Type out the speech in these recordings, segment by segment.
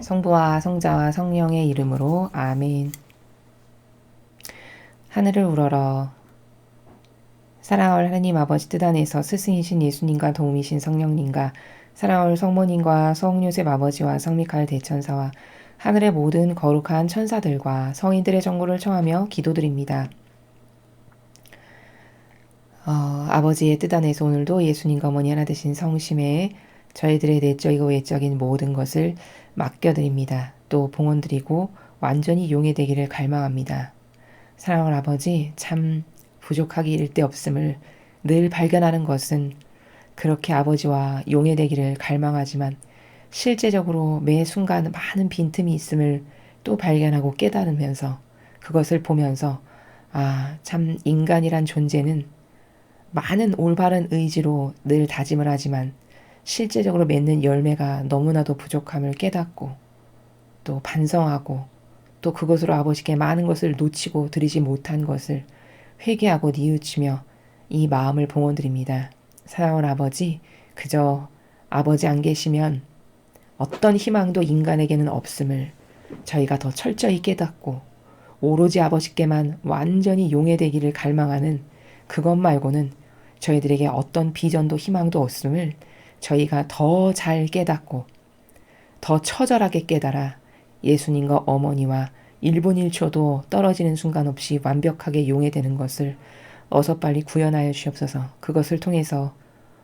성부와 성자와 성령의 이름으로 아멘. 하늘을 우러러 사랑할 하나님 아버지 뜻 안에서 스승이신 예수님과 도움이신 성령님과 사랑할 성모님과 성요셉 아버지와 성미칼 대천사와 하늘의 모든 거룩한 천사들과 성인들의 정보를 청하며 기도드립니다. 어, 아버지의 뜻 안에서 오늘도 예수님과 어머니 하나 되신 성심에 저희들의 내적이고 외적인 모든 것을 맡겨드립니다. 또 봉헌드리고 완전히 용해되기를 갈망합니다. 사랑하는 아버지, 참 부족하기 일데 없음을 늘 발견하는 것은 그렇게 아버지와 용해되기를 갈망하지만 실제적으로 매 순간 많은 빈틈이 있음을 또 발견하고 깨달으면서 그것을 보면서 아, 참 인간이란 존재는 많은 올바른 의지로 늘 다짐을 하지만 실제적으로 맺는 열매가 너무나도 부족함을 깨닫고 또 반성하고 또 그것으로 아버지께 많은 것을 놓치고 드리지 못한 것을 회개하고 뉘우치며 이 마음을 봉헌드립니다. 사랑하는 아버지, 그저 아버지 안 계시면 어떤 희망도 인간에게는 없음을 저희가 더 철저히 깨닫고 오로지 아버지께만 완전히 용해되기를 갈망하는 그것 말고는 저희들에게 어떤 비전도 희망도 없음을 저희가 더 잘 깨닫고 더 처절하게 깨달아 예수님과 어머니와 1분 1초도 떨어지는 순간 없이 완벽하게 용해되는 것을 어서 빨리 구현하여 주옵소서 그것을 통해서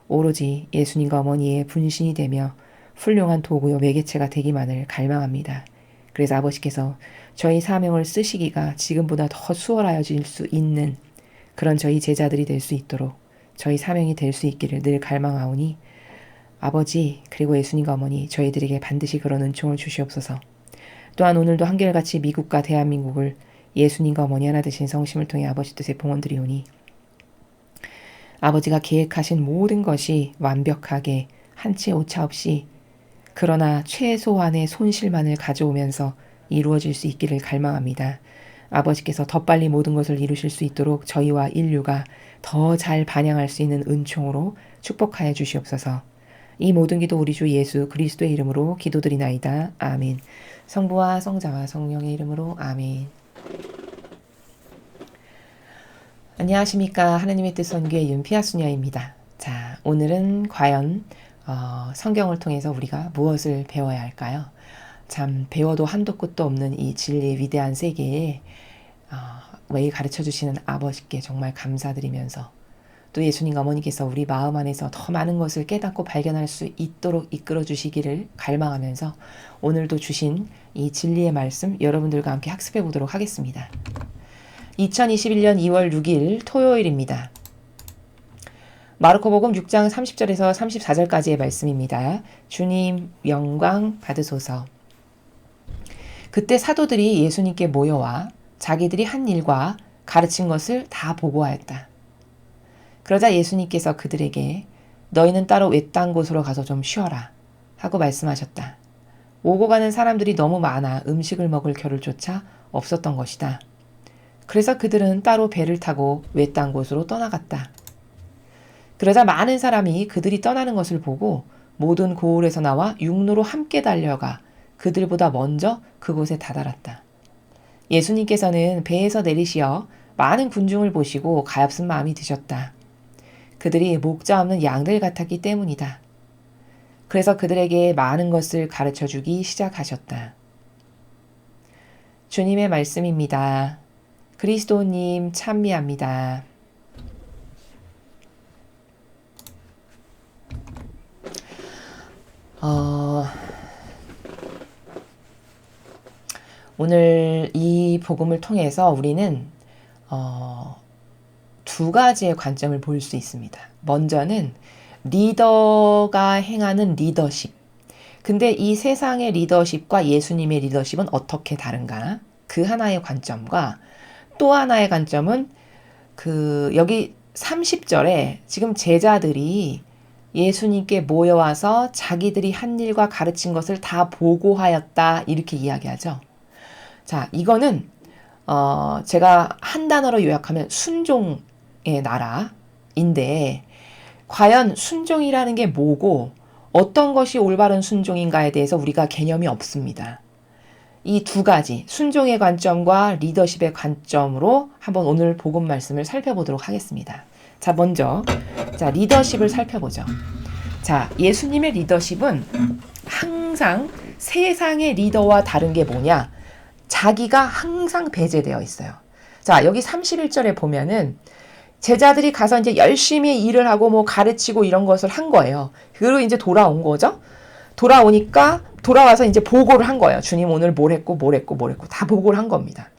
오로지 예수님과 어머니의 분신이 되며 훌륭한 도구요 매개체가 되기만을 갈망합니다. 그래서 아버지께서 저희 사명을 쓰시기가 지금보다 더 수월하여질 수 있는 그런 저희 제자들이 될 수 있도록 저희 사명이 될 수 있기를 늘 갈망하오니 아버지 그리고 예수님과 어머니 저희들에게 반드시 그런 은총을 주시옵소서. 또한 오늘도 한결같이 미국과 대한민국을 예수님과 어머니 하나 되신 성심을 통해 아버지 뜻에 봉헌드리오니 아버지가 계획하신 모든 것이 완벽하게 한치 오차 없이 그러나 최소한의 손실만을 가져오면서 이루어질 수 있기를 갈망합니다. 아버지께서 더 빨리 모든 것을 이루실 수 있도록 저희와 인류가 더 잘 반영할 수 있는 은총으로 축복하여 주시옵소서. 이 모든 기도 우리 주 예수 그리스도의 이름으로 기도드리나이다. 아멘. 성부와 성자와 성령의 이름으로 아멘. 안녕하십니까. 하나님의 뜻 선교의 윤피아 수녀입니다. 자, 오늘은 과연 어, 성경을 통해서 우리가 무엇을 배워야 할까요? 참 배워도 한도 끝도 없는 이 진리의 위대한 세계에 어, 매일 가르쳐 주시는 아버지께 정말 감사드리면서 또 예수님 어머니께서 우리 마음 안에서 더 많은 것을 깨닫고 발견할 수 있도록 이끌어 주시기를 갈망하면서 오늘도 주신 이 진리의 말씀 여러분들과 함께 학습해 보도록 하겠습니다. 2021년 2월 6일 토요일입니다. 마르코복음 6장 30절에서 34절까지의 말씀입니다. 주님 영광 받으소서. 그때 사도들이 예수님께 모여와 자기들이 한 일과 가르친 것을 다 보고하였다. 그러자 예수님께서 그들에게 너희는 따로 외딴 곳으로 가서 좀 쉬어라 하고 말씀하셨다. 오고 가는 사람들이 너무 많아 음식을 먹을 겨를 조차 없었던 것이다. 그래서 그들은 따로 배를 타고 외딴 곳으로 떠나갔다. 그러자 많은 사람이 그들이 떠나는 것을 보고 모든 고을에서 나와 육로로 함께 달려가 그들보다 먼저 그곳에 다다랐다. 예수님께서는 배에서 내리시어 많은 군중을 보시고 가엾은 마음이 드셨다. 그들이 목자 없는 양들 같았기 때문이다. 그래서 그들에게 많은 것을 가르쳐 주기 시작하셨다. 주님의 말씀입니다. 그리스도님 찬미합니다. 어, 오늘 이 복음을 통해서 우리는 어, 두 가지의 관점을 볼 수 있습니다. 먼저는 리더가 행하는 리더십. 근데 이 세상의 리더십과 예수님의 리더십은 어떻게 다른가? 그 하나의 관점과 또 하나의 관점은 그 여기 30절에 지금 제자들이 예수님께 모여와서 자기들이 한 일과 가르친 것을 다 보고하였다 이렇게 이야기하죠. 자, 이거는 어 제가 한 단어로 요약하면 순종의 나라인데 과연 순종이라는 게 뭐고 어떤 것이 올바른 순종인가에 대해서 우리가 개념이 없습니다. 이 두 가지 순종의 관점과 리더십의 관점으로 한번 오늘 복음 말씀을 살펴보도록 하겠습니다. 자, 먼저 자, 리더십을 살펴보죠. 자, 예수님의 리더십은 항상 세상의 리더와 다른 게 뭐냐? 자기가 항상 배제되어 있어요. 자, 여기 31절에 보면은 제자들이 가서 이제 열심히 일을 하고 뭐 가르치고 이런 것을 한 거예요. 그리고 이제 돌아온 거죠. 돌아오니까 돌아와서 이제 보고를 한 거예요. 주님 오늘 뭘 했고 뭘 했고 뭘 했고 다 보고를 한 겁니다.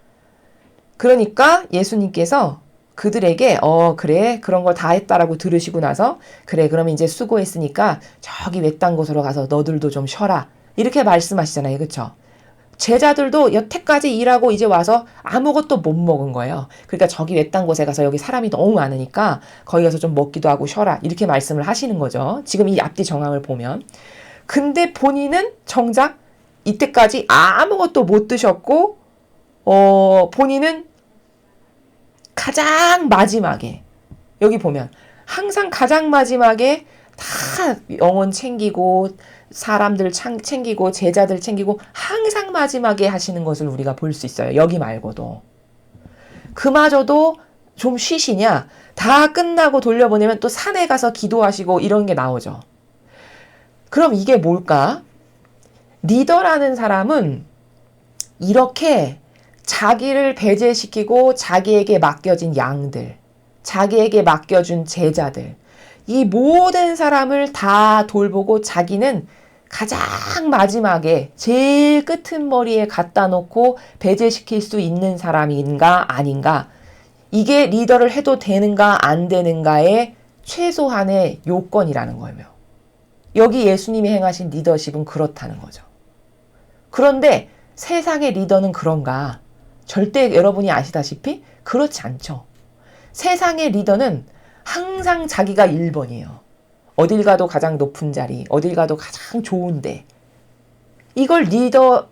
그러니까 예수님께서 그들에게 어 그래 그런 걸 다 했다라고 들으시고 나서 그래 그러면 이제 수고했으니까 저기 외딴 곳으로 가서 너들도 좀 쉬어라 이렇게 말씀하시잖아요 그렇죠 제자들도 여태까지 일하고 이제 와서 아무것도 못 먹은 거예요. 그러니까 저기 외딴 곳에 가서 여기 사람이 너무 많으니까 거기 가서 좀 먹기도 하고 쉬어라. 이렇게 말씀을 하시는 거죠. 지금 이 앞뒤 정황을 보면. 근데 본인은 정작 이때까지 아무것도 못 드셨고 어 본인은 가장 마지막에 여기 보면 항상 가장 마지막에 다 영혼 챙기고 사람들 챙기고 제자들 챙기고 항상 마지막에 하시는 것을 우리가 볼 수 있어요. 여기 말고도. 그마저도 좀 쉬시냐? 다 끝나고 돌려보내면 또 산에 가서 기도하시고 이런 게 나오죠. 그럼 이게 뭘까? 리더라는 사람은 이렇게 자기를 배제시키고 자기에게 맡겨진 양들, 자기에게 맡겨준 제자들, 이 모든 사람을 다 돌보고 자기는 가장 마지막에 제일 끄트머리에 갖다 놓고 배제시킬 수 있는 사람인가 아닌가 이게 리더를 해도 되는가 안 되는가의 최소한의 요건이라는 거예요. 여기 예수님이 행하신 리더십은 그렇다는 거죠. 그런데 세상의 리더는 그런가? 절대 여러분이 아시다시피 그렇지 않죠. 세상의 리더는 항상 자기가 1번이에요. 어딜 가도 가장 높은 자리, 어딜 가도 가장 좋은데. 이걸 리더,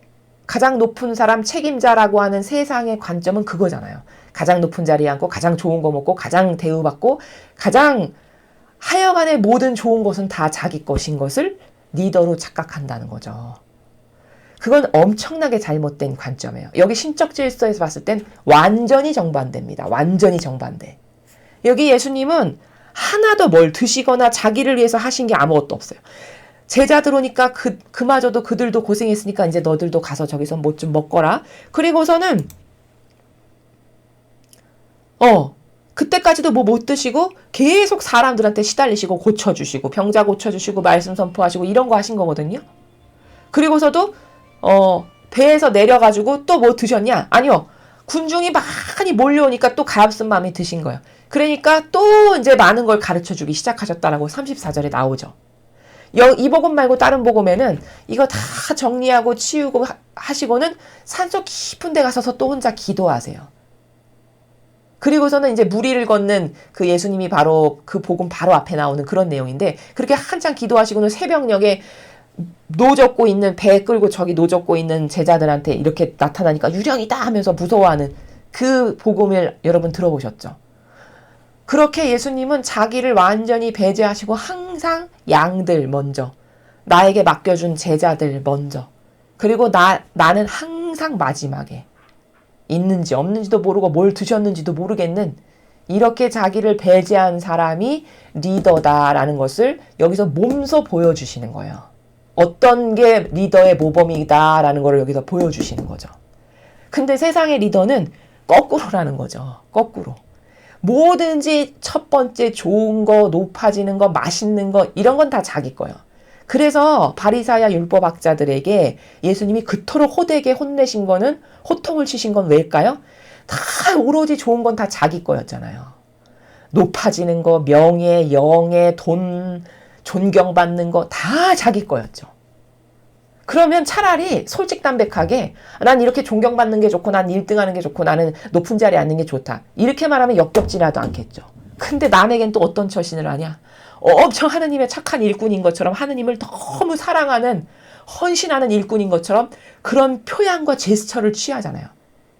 가장 높은 사람 책임자라고 하는 세상의 관점은 그거잖아요. 가장 높은 자리에 앉고 가장 좋은 거 먹고 가장 대우받고 가장 하여간의 모든 좋은 것은 다 자기 것인 것을 리더로 착각한다는 거죠. 그건 엄청나게 잘못된 관점이에요. 여기 신적 질서에서 봤을 땐 완전히 정반대입니다. 완전히 정반대. 여기 예수님은 하나도 뭘 드시거나 자기를 위해서 하신 게 아무것도 없어요. 제자들 오니까 그, 그마저도 그들도 고생했으니까 이제 너들도 가서 저기서 뭐 좀 먹거라. 그리고서는, 어, 그때까지도 뭐 못 드시고 계속 사람들한테 시달리시고 고쳐주시고 병자 고쳐주시고 말씀 선포하시고 이런 거 하신 거거든요. 그리고서도 어, 배에서 내려가지고 또 뭐 드셨냐? 아니요. 군중이 많이 몰려오니까 또 가엾은 마음이 드신 거예요. 그러니까 또 이제 많은 걸 가르쳐 주기 시작하셨다라고 34절에 나오죠. 이 복음 말고 다른 복음에는 이거 다 정리하고 치우고 하시고는 산속 깊은 데 가서서 또 혼자 기도하세요. 그리고서는 이제 무리를 걷는 그 예수님이 바로 그 복음 바로 앞에 나오는 그런 내용인데 그렇게 한창 기도하시고는 새벽녘에 노젓고 있는 배 끌고 저기 노젓고 있는 제자들한테 이렇게 나타나니까 유령이다 하면서 무서워하는 그 복음을 여러분 들어보셨죠? 그렇게 예수님은 자기를 완전히 배제하시고 항상 양들 먼저 나에게 맡겨준 제자들 먼저 그리고 나 나는 항상 마지막에 있는지 없는지도 모르고 뭘 드셨는지도 모르겠는 이렇게 자기를 배제한 사람이 리더다라는 것을 여기서 몸소 보여주시는 거예요. 어떤 게 리더의 모범이다라는 걸 여기서 보여주시는 거죠. 근데 세상의 리더는 거꾸로라는 거죠. 거꾸로. 뭐든지 첫 번째 좋은 거, 높아지는 거, 맛있는 거 이런 건 다 자기 거예요. 그래서 바리사야 율법학자들에게 예수님이 그토록 호되게 혼내신 거는 호통을 치신 건 왜일까요? 다 오로지 좋은 건 다 자기 거였잖아요. 높아지는 거, 명예, 영예, 돈, 존경받는 거 다 자기 거였죠. 그러면 차라리 솔직담백하게 난 이렇게 존경받는 게 좋고 난 1등 하는 게 좋고 나는 높은 자리에 앉는 게 좋다. 이렇게 말하면 역겹지라도 않겠죠. 근데 남에겐 또 어떤 처신을 하냐? 엄청 하느님의 착한 일꾼인 것처럼 하느님을 너무 사랑하는 헌신하는 일꾼인 것처럼 그런 표양과 제스처를 취하잖아요.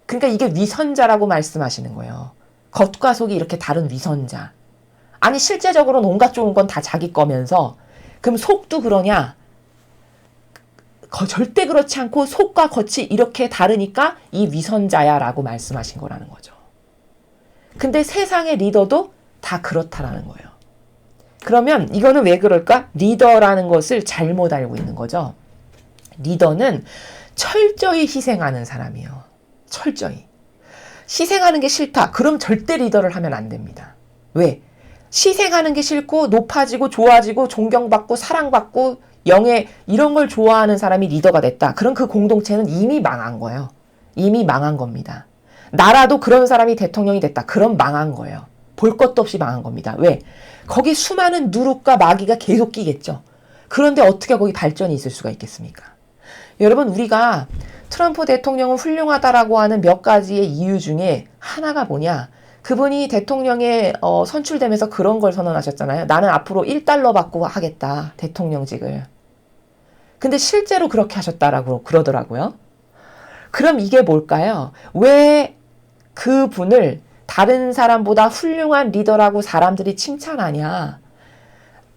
그러니까 이게 위선자라고 말씀하시는 거예요. 겉과 속이 이렇게 다른 위선자. 아니 실제적으로는 온갖 좋은 건 다 자기 거면서 그럼 속도 그러냐? 거, 절대 그렇지 않고 속과 겉이 이렇게 다르니까 이 위선자야라고 말씀하신 거라는 거죠. 근데 세상의 리더도 다 그렇다라는 거예요. 그러면 이거는 왜 그럴까? 리더라는 것을 잘못 알고 있는 거죠. 리더는 철저히 희생하는 사람이에요. 철저히. 희생하는 게 싫다. 그럼 절대 리더를 하면 안 됩니다. 왜? 희생하는 게 싫고 높아지고 좋아지고 존경받고 사랑받고 영예 이런 걸 좋아하는 사람이 리더가 됐다. 그럼 그 공동체는 이미 망한 거예요. 이미 망한 겁니다. 나라도 그런 사람이 대통령이 됐다. 그럼 망한 거예요. 볼 것도 없이 망한 겁니다. 왜? 거기 수많은 누룩과 마귀가 계속 끼겠죠. 그런데 어떻게 거기 발전이 있을 수가 있겠습니까? 여러분, 우리가 트럼프 대통령은 훌륭하다라고 하는 몇 가지의 이유 중에 하나가 뭐냐? 그분이 대통령에 어, 선출되면서 그런 걸 선언하셨잖아요. 나는 앞으로 1달러 받고 하겠다. 대통령직을. 근데 실제로 그렇게 하셨다라고 그러더라고요. 그럼 이게 뭘까요? 왜 그분을 다른 사람보다 훌륭한 리더라고 사람들이 칭찬하냐?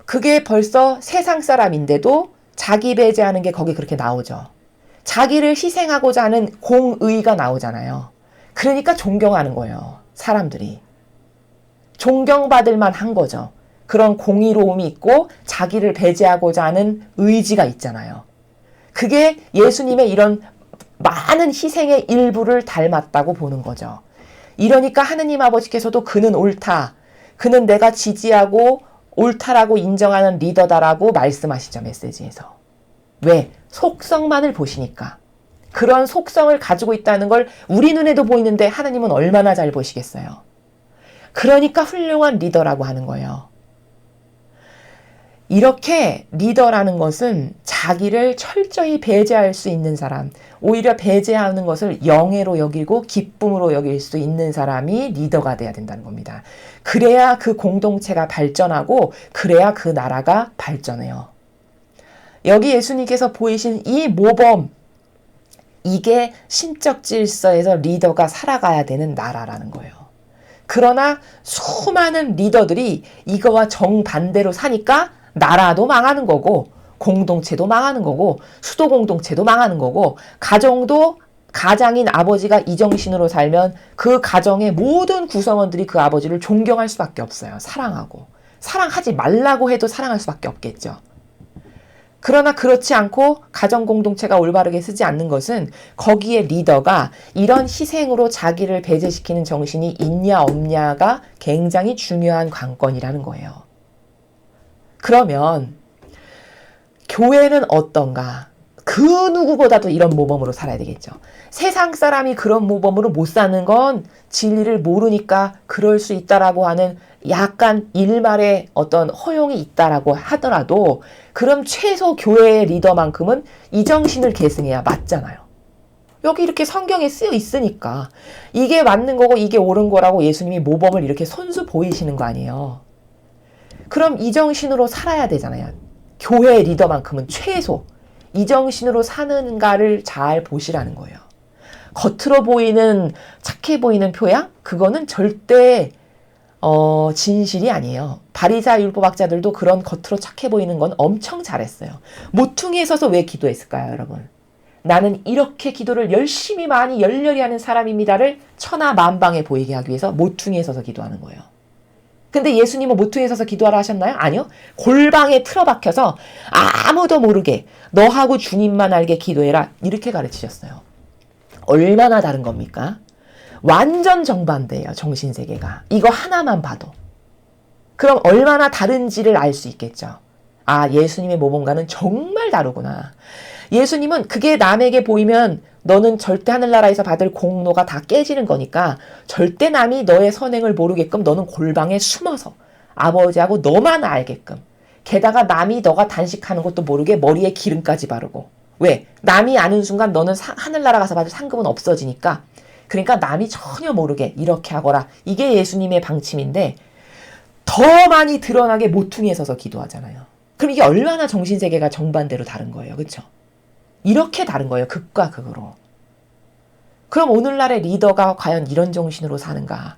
그게 벌써 세상 사람인데도 자기 배제하는 게 거기 그렇게 나오죠. 자기를 희생하고자 하는 공의가 나오잖아요. 그러니까 존경하는 거예요. 사람들이. 존경받을 만한 거죠. 그런 공의로움이 있고 자기를 배제하고자 하는 의지가 있잖아요. 그게 예수님의 이런 많은 희생의 일부를 닮았다고 보는 거죠. 이러니까 하느님 아버지께서도 그는 옳다. 그는 내가 지지하고 옳다라고 인정하는 리더다라고 말씀하시죠, 메시지에서. 왜? 속성만을 보시니까. 그런 속성을 가지고 있다는 걸 우리 눈에도 보이는데 하나님은 얼마나 잘 보시겠어요. 그러니까 훌륭한 리더라고 하는 거예요. 이렇게 리더라는 것은 자기를 철저히 배제할 수 있는 사람, 오히려 배제하는 것을 영예로 여기고 기쁨으로 여길 수 있는 사람이 리더가 돼야 된다는 겁니다. 그래야 그 공동체가 발전하고 그래야 그 나라가 발전해요. 여기 예수님께서 보이신 이 모범, 이게 신적 질서에서 리더가 살아가야 되는 나라라는 거예요. 그러나 수많은 리더들이 이거와 정반대로 사니까 나라도 망하는 거고 공동체도 망하는 거고 수도 공동체도 망하는 거고 가정도 가장인 아버지가 이 정신으로 살면 그 가정의 모든 구성원들이 그 아버지를 존경할 수밖에 없어요. 사랑하고. 사랑하지 말라고 해도 사랑할 수밖에 없겠죠. 그러나 그렇지 않고 가정 공동체가 올바르게 쓰지 않는 것은 거기에 리더가 이런 희생으로 자기를 배제시키는 정신이 있냐 없냐가 굉장히 중요한 관건이라는 거예요. 그러면 교회는 어떤가? 그 누구보다도 이런 모범으로 살아야 되겠죠. 세상 사람이 그런 모범으로 못 사는 건 진리를 모르니까 그럴 수 있다라고 하는 약간 일말의 어떤 허용이 있다라고 하더라도 그럼 최소 교회의 리더만큼은 이 정신을 계승해야 맞잖아요. 여기 이렇게 성경에 쓰여 있으니까 이게 맞는 거고 이게 옳은 거라고 예수님이 모범을 이렇게 손수 보이시는 거 아니에요. 그럼 이 정신으로 살아야 되잖아요. 교회 리더만큼은 최소 이 정신으로 사는가를 잘 보시라는 거예요. 겉으로 보이는 착해 보이는 표양 그거는 절대 어, 진실이 아니에요. 바리사 율법학자들도 그런 겉으로 착해 보이는 건 엄청 잘했어요. 모퉁이에 서서 왜 기도했을까요, 여러분? 나는 이렇게 기도를 열심히 많이 열렬히 하는 사람입니다를 천하 만방에 보이게 하기 위해서 모퉁이에 서서 기도하는 거예요. 근데 예수님은 모퉁이에 서서 기도하라 하셨나요? 아니요. 골방에 틀어박혀서 아무도 모르게 너하고 주님만 알게 기도해라. 이렇게 가르치셨어요. 얼마나 다른 겁니까? 완전 정반대예요. 정신세계가. 이거 하나만 봐도. 그럼 얼마나 다른지를 알 수 있겠죠. 아, 예수님의 모범과는 정말 다르구나. 예수님은 그게 남에게 보이면 너는 절대 하늘나라에서 받을 공로가 다 깨지는 거니까 절대 남이 너의 선행을 모르게끔 너는 골방에 숨어서 아버지하고 너만 알게끔 게다가 남이 너가 단식하는 것도 모르게 머리에 기름까지 바르고 왜? 남이 아는 순간 너는 사, 하늘나라 가서 받을 상급은 없어지니까 그러니까 남이 전혀 모르게 이렇게 하거라 이게 예수님의 방침인데 더 많이 드러나게 모퉁이에 서서 기도하잖아요. 그럼 이게 얼마나 정신세계가 정반대로 다른 거예요. 그렇죠? 이렇게 다른 거예요. 극과 극으로. 그럼 오늘날의 리더가 과연 이런 정신으로 사는가?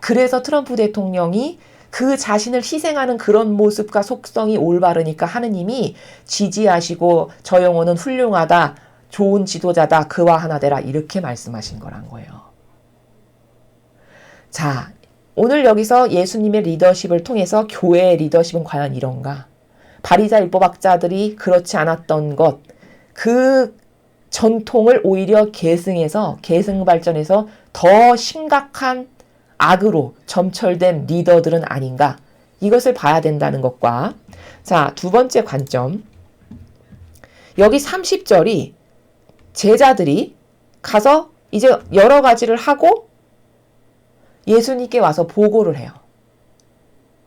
그래서 트럼프 대통령이 그 자신을 희생하는 그런 모습과 속성이 올바르니까 하느님이 지지하시고 저 영혼은 훌륭하다. 좋은 지도자다. 그와 하나 되라. 이렇게 말씀하신 거란 거예요. 자, 오늘 여기서 예수님의 리더십을 통해서 교회의 리더십은 과연 이런가? 바리자 율법학자들이 그렇지 않았던 것, 그 전통을 오히려 계승해서 계승 발전해서 더 심각한 악으로 점철된 리더들은 아닌가? 이것을 봐야 된다는 것과 자, 두 번째 관점. 여기 30절이 제자들이 가서 이제 여러 가지를 하고 예수님께 와서 보고를 해요.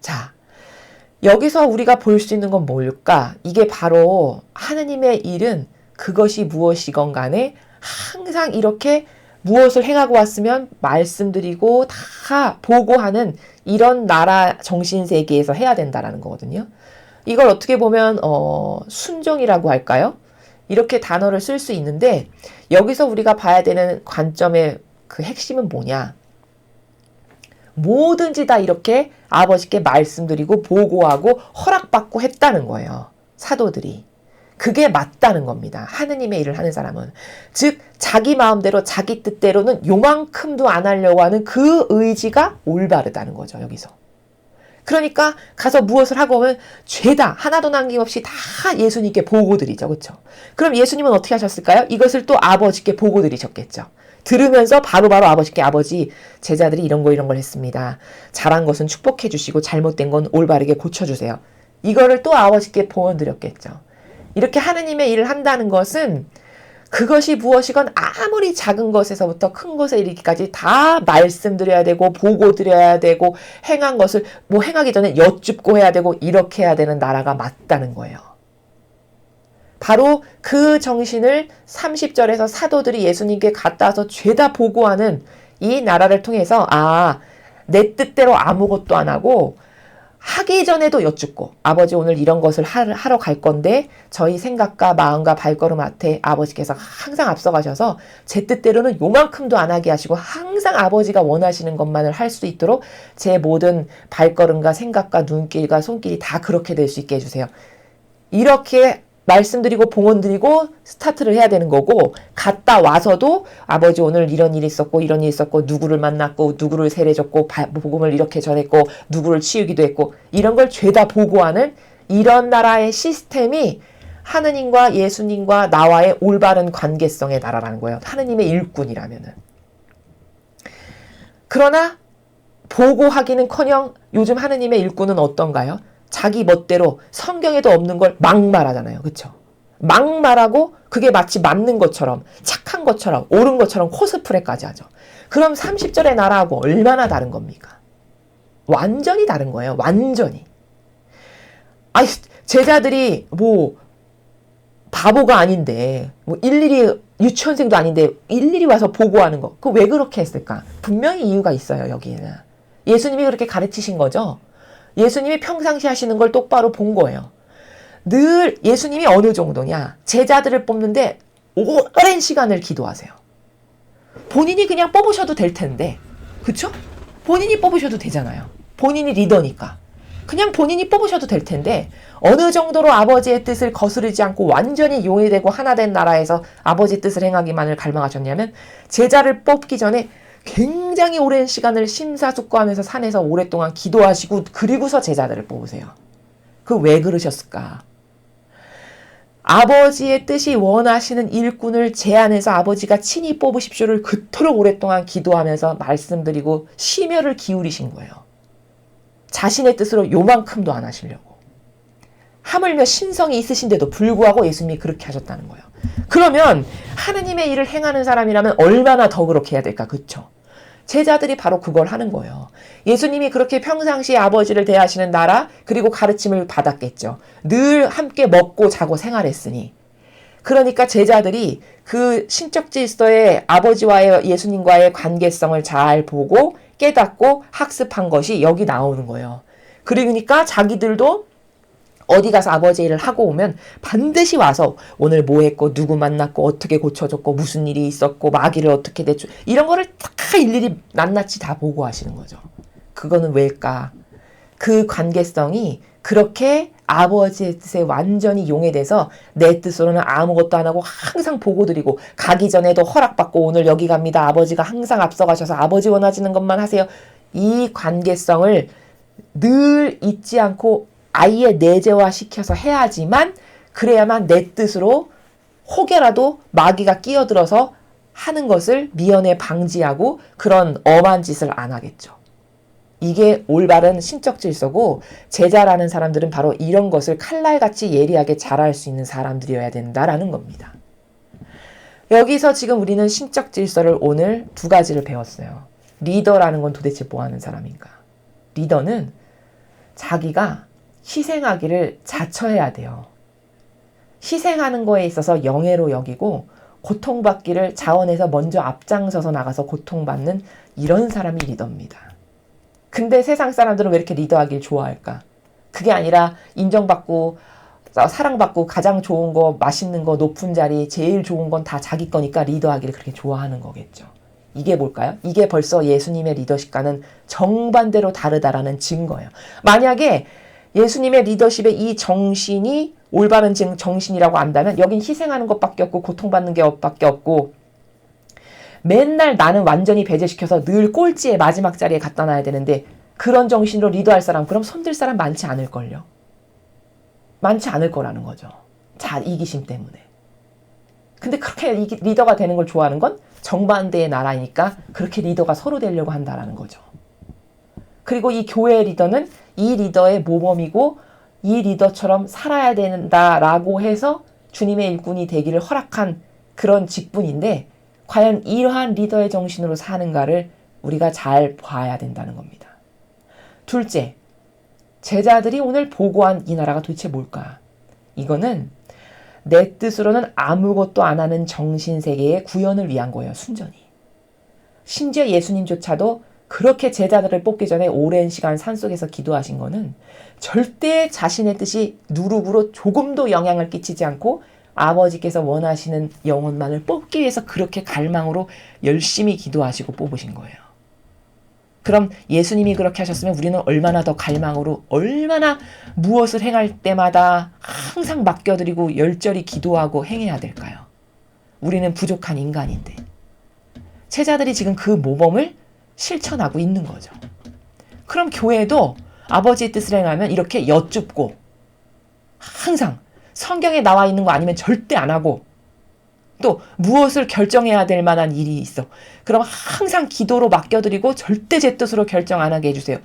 자, 여기서 우리가 볼 수 있는 건 뭘까? 이게 바로 하느님의 일은 그것이 무엇이건 간에 항상 이렇게 무엇을 행하고 왔으면 말씀드리고 다 보고하는 이런 나라 정신 세계에서 해야 된다라는 거거든요. 이걸 어떻게 보면 어, 순종이라고 할까요? 이렇게 단어를 쓸 수 있는데 여기서 우리가 봐야 되는 관점의 그 핵심은 뭐냐? 뭐든지 다 이렇게 아버지께 말씀드리고 보고하고 허락받고 했다는 거예요. 사도들이. 그게 맞다는 겁니다. 하느님의 일을 하는 사람은. 즉, 자기 마음대로 자기 뜻대로는 요만큼도 안 하려고 하는 그 의지가 올바르다는 거죠, 여기서. 그러니까 가서 무엇을 하고 오면 죄다 하나도 남김없이 다 예수님께 보고 드리죠. 그렇죠? 그럼 예수님은 어떻게 하셨을까요? 이것을 또 아버지께 보고 드리셨겠죠. 들으면서 바로바로 바로 아버지께 아버지 제자들이 이런 거 이런 걸 했습니다. 잘한 것은 축복해 주시고 잘못된 건 올바르게 고쳐 주세요. 이거를 또 아버지께 보여 드렸겠죠. 이렇게 하느님의 일을 한다는 것은 그것이 무엇이건 아무리 작은 것에서부터 큰 것에 이르기까지 다 말씀드려야 되고 보고 드려야 되고 행한 것을 뭐 행하기 전에 여쭙고 해야 되고 이렇게 해야 되는 나라가 맞다는 거예요. 바로 그 정신을 30절에서 사도들이 예수님께 갖다 와서 죄다 보고하는 이 나라를 통해서 아, 내 뜻대로 아무것도 안 하고 하기 전에도 여쭙고 아버지 오늘 이런 것을 하러 갈 건데 저희 생각과 마음과 발걸음 앞에 아버지께서 항상 앞서가셔서 제 뜻대로는 요만큼도 안 하게 하시고 항상 아버지가 원하시는 것만을 할 수 있도록 제 모든 발걸음과 생각과 눈길과 손길이 다 그렇게 될 수 있게 해주세요. 이렇게 말씀드리고 봉헌드리고 스타트를 해야 되는 거고 갔다 와서도 아버지 오늘 이런 일이 있었고 이런 일이 있었고 누구를 만났고 누구를 세례줬고 복음을 이렇게 전했고 누구를 치우기도 했고 이런 걸 죄다 보고하는 이런 나라의 시스템이 하느님과 예수님과 나와의 올바른 관계성의 나라라는 거예요. 하느님의 일꾼이라면은. 그러나 보고하기는커녕 요즘 하느님의 일꾼은 어떤가요? 자기 멋대로 성경에도 없는 걸 막 말하잖아요. 그쵸? 막 말하고 그게 마치 맞는 것처럼 착한 것처럼 옳은 것처럼 코스프레까지 하죠. 그럼 30절의 나라하고 얼마나 다른 겁니까? 완전히 다른 거예요. 완전히. 아니 제자들이 뭐 바보가 아닌데 뭐 일일이 유치원생도 아닌데 일일이 와서 보고하는 거. 그 왜 그렇게 했을까? 분명히 이유가 있어요, 여기에는. 예수님이 그렇게 가르치신 거죠. 예수님이 평상시 하시는 걸 똑바로 본 거예요. 늘 예수님이 어느 정도냐. 제자들을 뽑는데 오랜 시간을 기도하세요. 본인이 그냥 뽑으셔도 될 텐데. 그쵸? 본인이 뽑으셔도 되잖아요. 본인이 리더니까. 그냥 본인이 뽑으셔도 될 텐데 어느 정도로 아버지의 뜻을 거스르지 않고 완전히 용해되고 하나 된 나라에서 아버지 뜻을 행하기만을 갈망하셨냐면 제자를 뽑기 전에 굉장히 오랜 시간을 심사숙고하면서 산에서 오랫동안 기도하시고 그리고서 제자들을 뽑으세요. 그 왜 그러셨을까? 아버지의 뜻이 원하시는 일꾼을 제안해서 아버지가 친히 뽑으십시오를 그토록 오랫동안 기도하면서 말씀드리고 심혈을 기울이신 거예요. 자신의 뜻으로 요만큼도 안 하시려고. 하물며 신성이 있으신데도 불구하고 예수님이 그렇게 하셨다는 거예요. 그러면 하느님의 일을 행하는 사람이라면 얼마나 더 그렇게 해야 될까? 그쵸? 제자들이 바로 그걸 하는 거예요. 예수님이 그렇게 평상시에 아버지를 대하시는 나라, 그리고 가르침을 받았겠죠. 늘 함께 먹고 자고 생활했으니. 그러니까 제자들이 그 신적 질서의 아버지와의 예수님과의 관계성을 잘 보고 깨닫고 학습한 것이 여기 나오는 거예요. 그러니까 자기들도 어디 가서 아버지 일을 하고 오면 반드시 와서 오늘 뭐 했고 누구 만났고 어떻게 고쳐줬고 무슨 일이 있었고 마귀를 어떻게 대처 이런 거를 다 일일이 낱낱이 다 보고 하시는 거죠. 그거는 왜일까? 그 관계성이 그렇게 아버지의 뜻에 완전히 용해돼서 내 뜻으로는 아무것도 안 하고 항상 보고 드리고 가기 전에도 허락받고 오늘 여기 갑니다. 아버지가 항상 앞서가셔서 아버지 원하시는 것만 하세요. 이 관계성을 늘 잊지 않고 아예 내재화 시켜서 해야지만 그래야만 내 뜻으로 혹여라도 마귀가 끼어들어서 하는 것을 미연에 방지하고 그런 엄한 짓을 안 하겠죠. 이게 올바른 신적 질서고 제자라는 사람들은 바로 이런 것을 칼날같이 예리하게 잘할 수 있는 사람들이어야 된다라는 겁니다. 여기서 지금 우리는 신적 질서를 오늘 두 가지를 배웠어요. 리더라는 건 도대체 뭐 하는 사람인가? 리더는 자기가 희생하기를 자처해야 돼요. 희생하는 거에 있어서 영예로 여기고 고통받기를 자원에서 먼저 앞장서서 나가서 고통받는 이런 사람이 리더입니다. 근데 세상 사람들은 왜 이렇게 리더하길 좋아할까? 그게 아니라 인정받고 사랑받고 가장 좋은 거, 맛있는 거, 높은 자리, 제일 좋은 건 다 자기 거니까 리더하기를 그렇게 좋아하는 거겠죠. 이게 뭘까요? 이게 벌써 예수님의 리더십과는 정반대로 다르다라는 증거예요. 만약에 예수님의 리더십의 이 정신이 올바른 정신이라고 안다면 여긴 희생하는 것밖에 없고 고통받는 게 없밖에 없고 맨날 나는 완전히 배제시켜서 늘 꼴찌의 마지막 자리에 갖다 놔야 되는데 그런 정신으로 리더할 사람 그럼 손들 사람 많지 않을걸요. 많지 않을 거라는 거죠. 자 이기심 때문에. 근데 그렇게 리더가 되는 걸 좋아하는 건 정반대의 나라이니까 그렇게 리더가 서로 되려고 한다라는 거죠. 그리고 이 교회 리더는 이 리더의 모범이고 이 리더처럼 살아야 된다라고 해서 주님의 일꾼이 되기를 허락한 그런 직분인데 과연 이러한 리더의 정신으로 사는가를 우리가 잘 봐야 된다는 겁니다. 둘째, 제자들이 오늘 보고한 이 나라가 도대체 뭘까? 이거는 내 뜻으로는 아무것도 안 하는 정신 세계의 구현을 위한 거예요, 순전히. 심지어 예수님조차도 그렇게 제자들을 뽑기 전에 오랜 시간 산속에서 기도하신 거는 절대 자신의 뜻이 누룩으로 조금도 영향을 끼치지 않고 아버지께서 원하시는 영혼만을 뽑기 위해서 그렇게 갈망으로 열심히 기도하시고 뽑으신 거예요. 그럼 예수님이 그렇게 하셨으면 우리는 얼마나 더 갈망으로 얼마나 무엇을 행할 때마다 항상 맡겨드리고 열절히 기도하고 행해야 될까요? 우리는 부족한 인간인데. 제자들이 지금 그 모범을 실천하고 있는 거죠. 그럼 교회도 아버지의 뜻을 행하면 이렇게 여쭙고 항상 성경에 나와 있는 거 아니면 절대 안 하고 또 무엇을 결정해야 될 만한 일이 있어. 그럼 항상 기도로 맡겨드리고 절대 제 뜻으로 결정 안 하게 해주세요.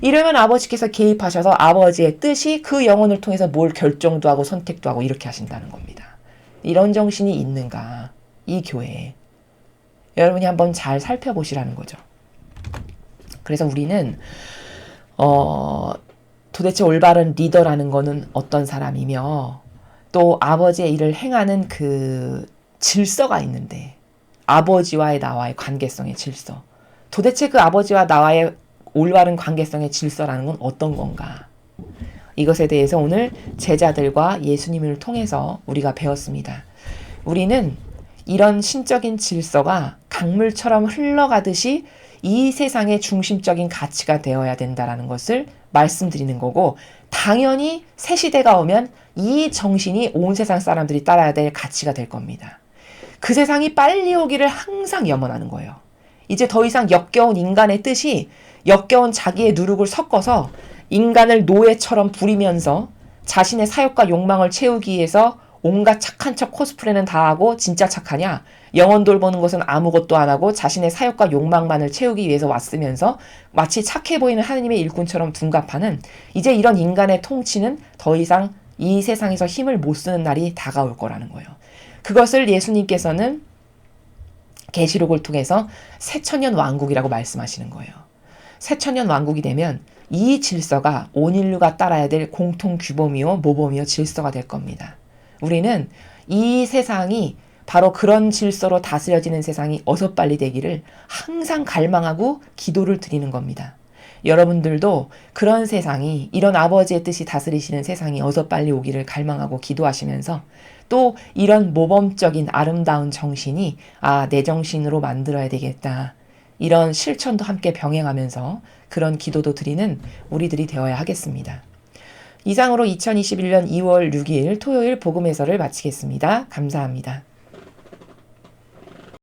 이러면 아버지께서 개입하셔서 아버지의 뜻이 그 영혼을 통해서 뭘 결정도 하고 선택도 하고 이렇게 하신다는 겁니다. 이런 정신이 있는가? 이 교회에. 여러분이 한번 잘 살펴보시라는 거죠. 그래서 우리는, 어, 도대체 올바른 리더라는 거는 어떤 사람이며, 또 아버지의 일을 행하는 그 질서가 있는데 아버지와의 나와의 관계성의 질서. 도대체 그 아버지와 나와의 올바른 관계성의 질서라는 건 어떤 건가? 이것에 대해서 오늘 제자들과 예수님을 통해서 우리가 배웠습니다. 우리는 이런 신적인 질서가 강물처럼 흘러가듯이 이 세상의 중심적인 가치가 되어야 된다라는 것을 말씀드리는 거고 당연히 새 시대가 오면 이 정신이 온 세상 사람들이 따라야 될 가치가 될 겁니다. 그 세상이 빨리 오기를 항상 염원하는 거예요. 이제 더 이상 역겨운 인간의 뜻이 역겨운 자기의 누룩을 섞어서 인간을 노예처럼 부리면서 자신의 사욕과 욕망을 채우기 위해서 온갖 착한 척 코스프레는 다 하고 진짜 착하냐? 영원 돌보는 것은 아무것도 안 하고 자신의 사욕과 욕망만을 채우기 위해서 왔으면서 마치 착해 보이는 하느님의 일꾼처럼 둔갑하는 이제 이런 인간의 통치는 더 이상 이 세상에서 힘을 못 쓰는 날이 다가올 거라는 거예요. 그것을 예수님께서는 계시록을 통해서 새천년 왕국이라고 말씀하시는 거예요. 새천년 왕국이 되면 이 질서가 온 인류가 따라야 될 공통 규범이요 모범이요 질서가 될 겁니다. 우리는 이 세상이 바로 그런 질서로 다스려지는 세상이 어서 빨리 되기를 항상 갈망하고 기도를 드리는 겁니다. 여러분들도 그런 세상이 이런 아버지의 뜻이 다스리시는 세상이 어서 빨리 오기를 갈망하고 기도하시면서 또 이런 모범적인 아름다운 정신이 아, 내 정신으로 만들어야 되겠다. 이런 실천도 함께 병행하면서 그런 기도도 드리는 우리들이 되어야 하겠습니다. 이상으로 2021년 2월 6일 토요일 복음 해설을 마치겠습니다. 감사합니다.